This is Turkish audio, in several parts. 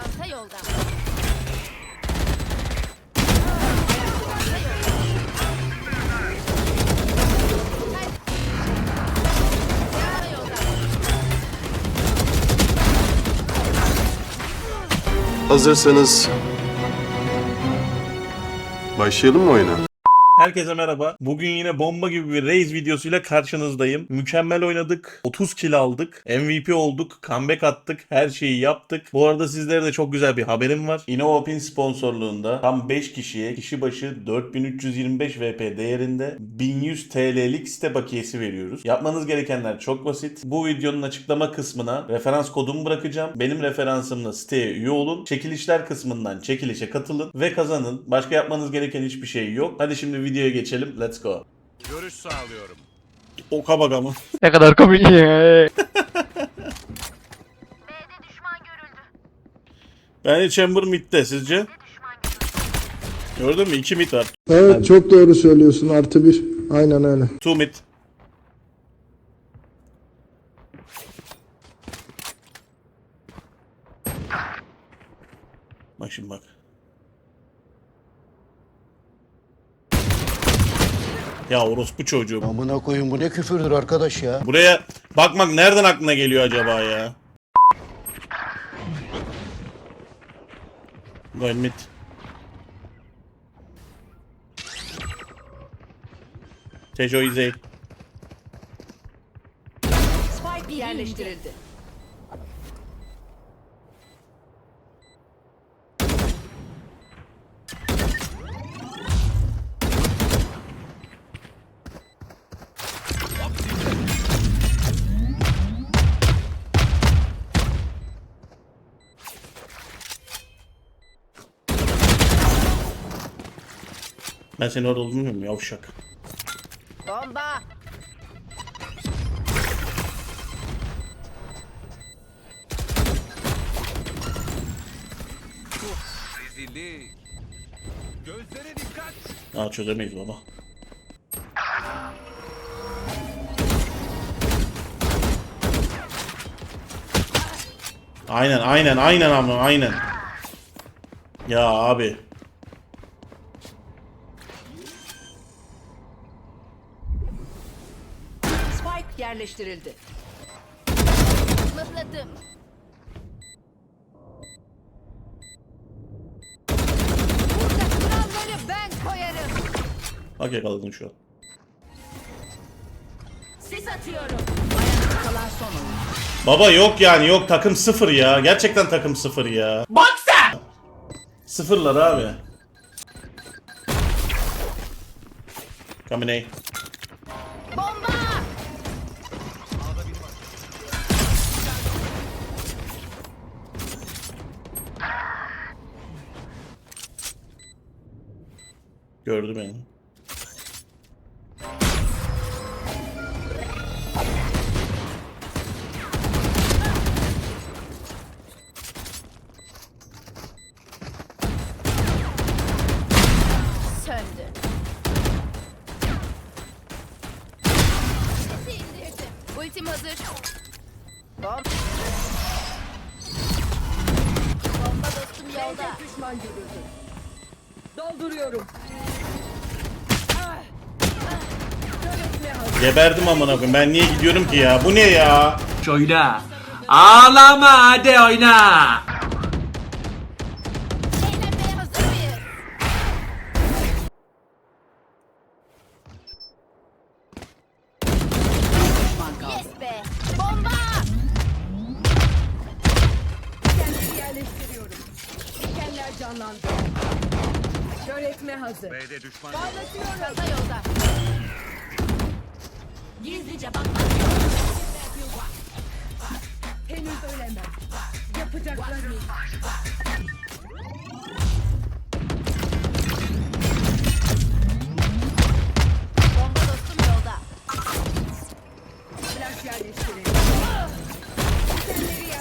Çanta yolda. Hazırsanız başlayalım mı oyuna? Herkese merhaba. Bugün yine bomba gibi bir Raze videosuyla karşınızdayım. Mükemmel oynadık. 30 kill aldık. MVP olduk. Comeback attık. Her şeyi yaptık. Bu arada sizlere de çok güzel bir haberim var. InnoOpin sponsorluğunda tam 5 kişiye kişi başı 4325 VP değerinde 1100 TL'lik site bakiyesi veriyoruz. Yapmanız gerekenler çok basit. Bu videonun açıklama kısmına referans kodumu bırakacağım. Benim referansımla siteye üye olun. Çekilişler kısmından çekilişe katılın ve kazanın. Başka yapmanız gereken hiçbir şey yok. Hadi şimdi videoya geçelim. Let's go. Görüş sağlıyorum. Oka bak ama. Ne kadar komik ya. Bence Chamber midde sizce? Gördün mü? 2 mid var. Evet çok doğru söylüyorsun artı bir. Aynen öyle. 2 mid. Bak şimdi bak. Ya orospu çocuğu. Amına koyun bu ne küfürdür arkadaş ya. Buraya bakmak nereden aklına geliyor acaba ya? Go mid. Tejo izey. Spike yerleştirildi. Ben seni orada olduğunu bilmiyorum yavşak. Bomba. Rezillik. Gözlere dikkat. Aa çözemeyiz baba. Aynen aynen aynen ama aynen. Ya abi. Spike yerleştirildi. Mıhladım. Burada kuralları ben koyarım. Bak yakaladın şu an. Sis atıyorum. Ayakta kalan son oyun. Baba yok yani yok takım sıfır ya. Gerçekten takım sıfır ya. Bak sen! Sıfırlar abi. Coming A. Gördü beni. Söndü. İndirdim. Ultim hazır. Bomba. Bomba dostum yolda. düşman görüldü. Dolduruyorum. Geberdim amına koyayım. Ben niye gidiyorum ki ya? Bu ne ya? oyna. Ağlama hadi oyna. Eğlenmeye hazır mıyız? Yes be. Bomba. yerleştiriyorum. Dikenler canlandı. Kör etme hazır. B'de düşman. Çanta yolda. Gizlice bakmak Henüz ölemem. Yapacaklarım. Bomba dostum yolda. Flash yerleştirildi.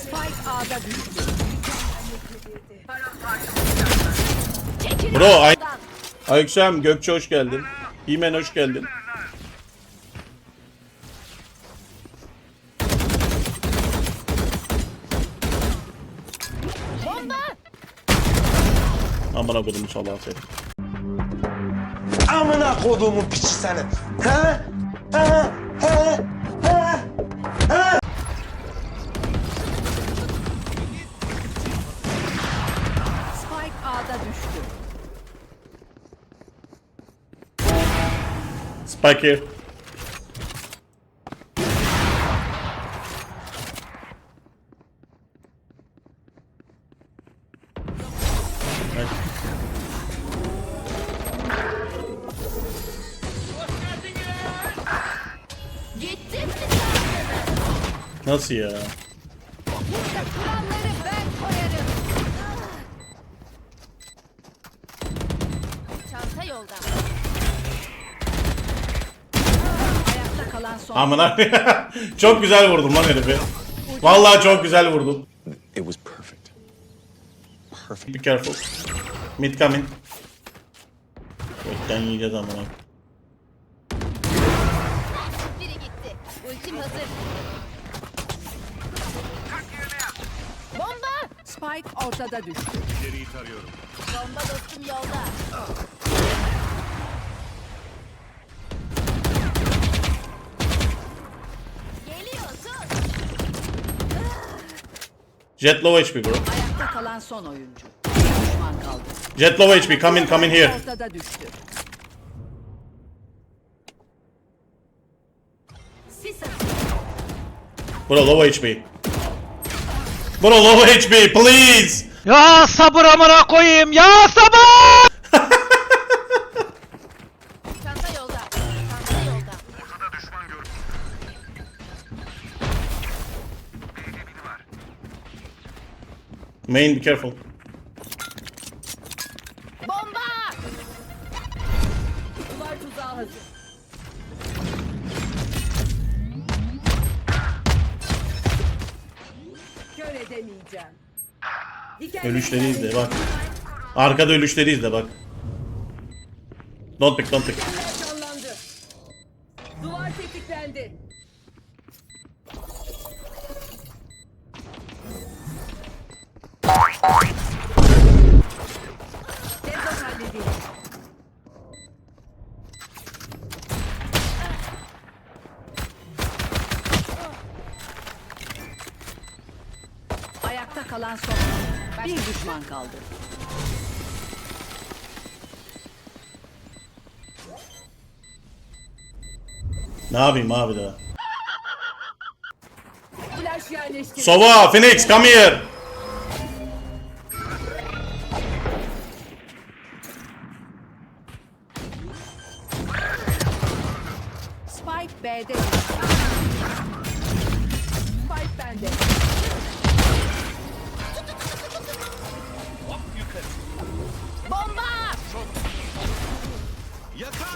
Spike A'da düştü. Çekilin Bro, ay- yoldan. Aleyküm Gökçe hoş geldin. Himen hoş geldin. Amına kodumu salağı seni. Amına koduğumun piçi seni. He? He? He? He? Spike A'da düştü. Spike here. Nasıl ya? Kuralları ben koyarım. Çanta yolda. Ayakta kalan son. Amına çok güzel vurdum lan herifi. Vallahi çok güzel vurdum. It was perfect. Perfect. Be careful. Mid coming. Gökten yiyeceğiz amına. Biri gitti. Ultim hazır. Bomba! Spike ortada düştü. İleriyi tarıyorum. Bomba dostum yolda. Geliyor tut. Jet low HP bro. Ayakta kalan son oyuncu. Bir düşman kaldı. Jet low HP come in come in here. Ortada düştü. Bro low HP. Bro low HP please. Ya sabır amına koyayım ya sabır! Çanta yolda. Çanta yolda. Main be careful. Dikenli Ölüşleri izle bak. Arkada ölüşleri izle bak. Don't pick don't pick. Duvar tetiklendi. Kalan son. Bir düşman kaldı. Ne yapayım abi daha? Flash yerleştirildi. Sova Phoenix come here. Spike B'de. Spike bende. Bomba! Yakar.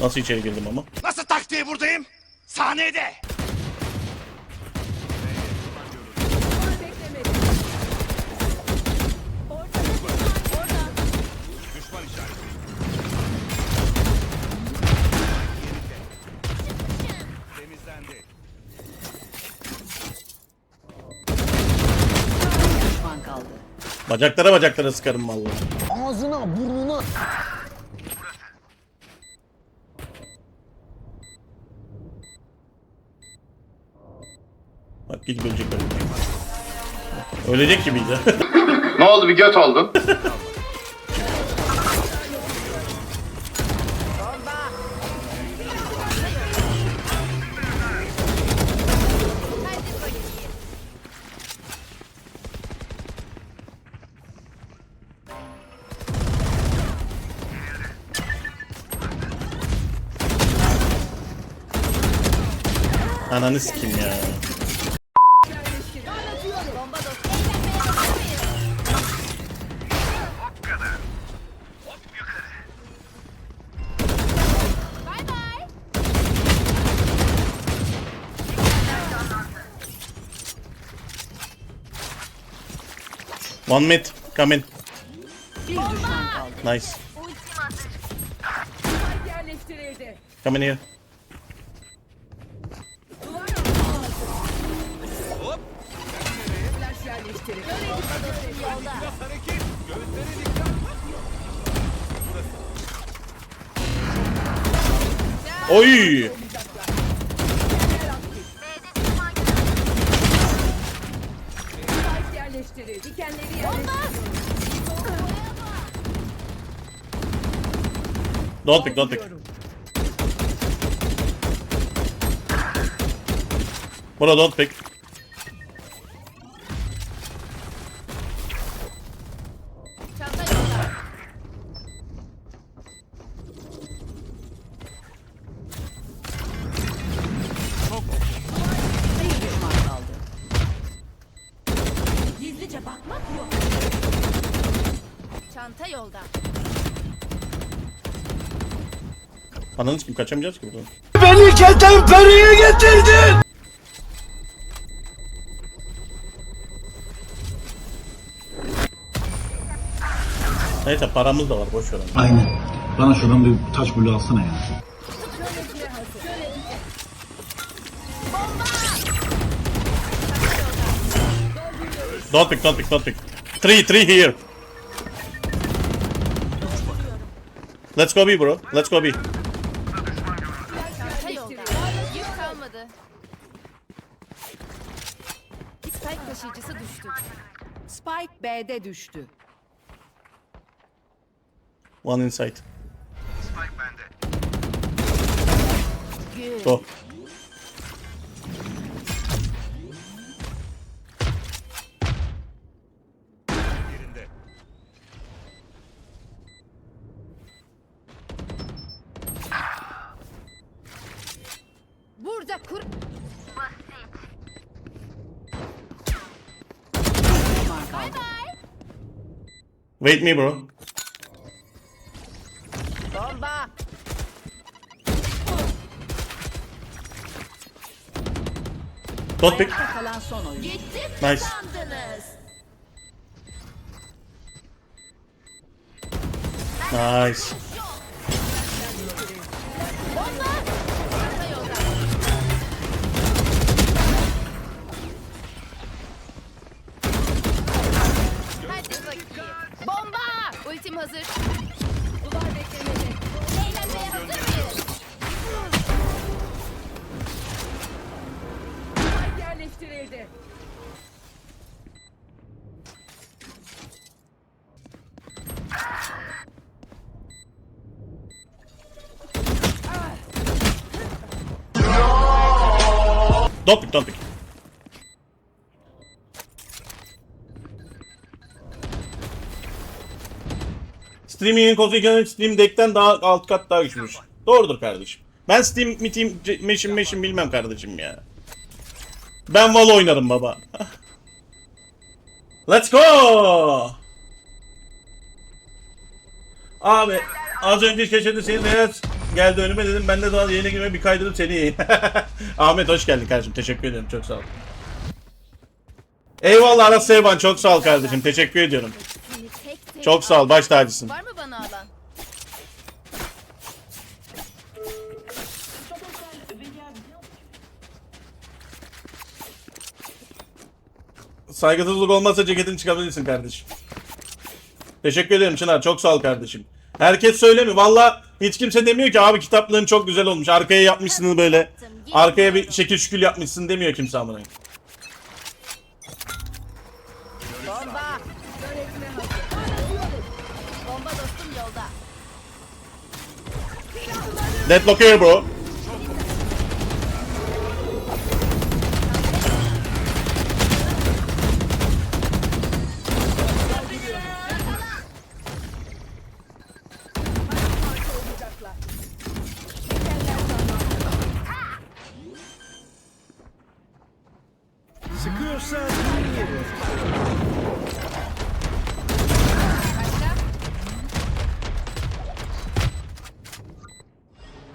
Nasıl içeri girdim ama? Nasıl taktiği buradayım? Sahnede. Beklemedi. Düşman işareti. Temizlendi. Düşman kaldı. Bacaklara bacaklara sıkarım vallahi. Ağzına burnuna. Bak git ölecek ölecek. Ölecek gibiydi. Ne oldu bir göt oldun? Ananı sikeyim ya. One mid come in. Nice. Come in here. Oy! Spike yerleştirildi. Dikenleri yerleştirildi. Don't pick, don't pick. Bro don't pick. Yolda. Ananı kim kaçamayacağız ki buradan. Beni ketenpereye getirdin. Neyse paramız da var boş ver. onu. Aynen. Bana şuradan bir taş bulu alsana ya. Don't pick, don't pick, don't pick. Three, three here. Let's go B bro. Let's go B. Yük kalmadı. Spike taşıyıcısı düştü. Spike B'de düştü. One inside. Gül. Go. Wait me bro. Bomba. Don't pick. Ayakta kalan son oyun. Gitti Nice. Nice. Ultim hazır. Duvar beklemede. Eğlenmeye hazır mıyız? Spike yerleştirildi. Don't pick, don't pick. Streaming'in kozu Steam Deck'ten daha alt kat daha güçlüymüş. Doğrudur kardeşim. Ben Steam, Meeting, Meşin, Meşin bilmem kardeşim ya. Ben Valo oynarım baba. Let's go! Abi az önce keşfette senin beyaz geldi önüme dedim ben de daha yayına girmeye bir kaydırıp seni yayın. Ahmet hoş geldin kardeşim teşekkür ederim çok sağ ol. Eyvallah Aras Seyvan çok sağ ol kardeşim teşekkür ediyorum. Çok sağ ol baş tacısın. Var mı bana alan? Saygısızlık olmazsa ceketini çıkabilirsin kardeşim. Teşekkür ederim Çınar çok sağ ol kardeşim. Herkes söylemiyor. Valla hiç kimse demiyor ki abi kitaplığın çok güzel olmuş. Arkaya yapmışsın böyle. Arkaya bir şekil şükül yapmışsın demiyor kimse amına. Deadlock here bro.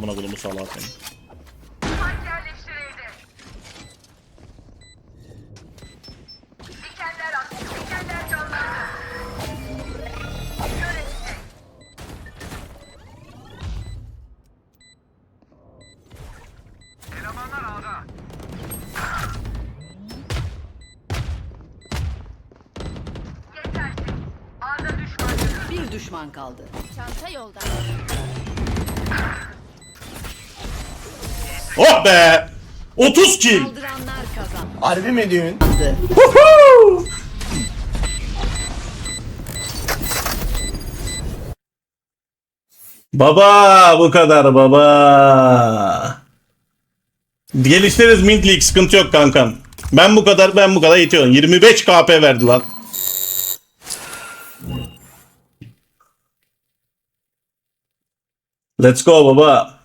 Amına kodumu salağı seni. Oh be! 30 kill! Kaldıranlar kazan. Harbi mi diyorsun? Baba bu kadar baba. Geliştiririz Mint League sıkıntı yok kankam. Ben bu kadar ben bu kadar yetiyorum. 25 KP verdi lan. Let's go baba.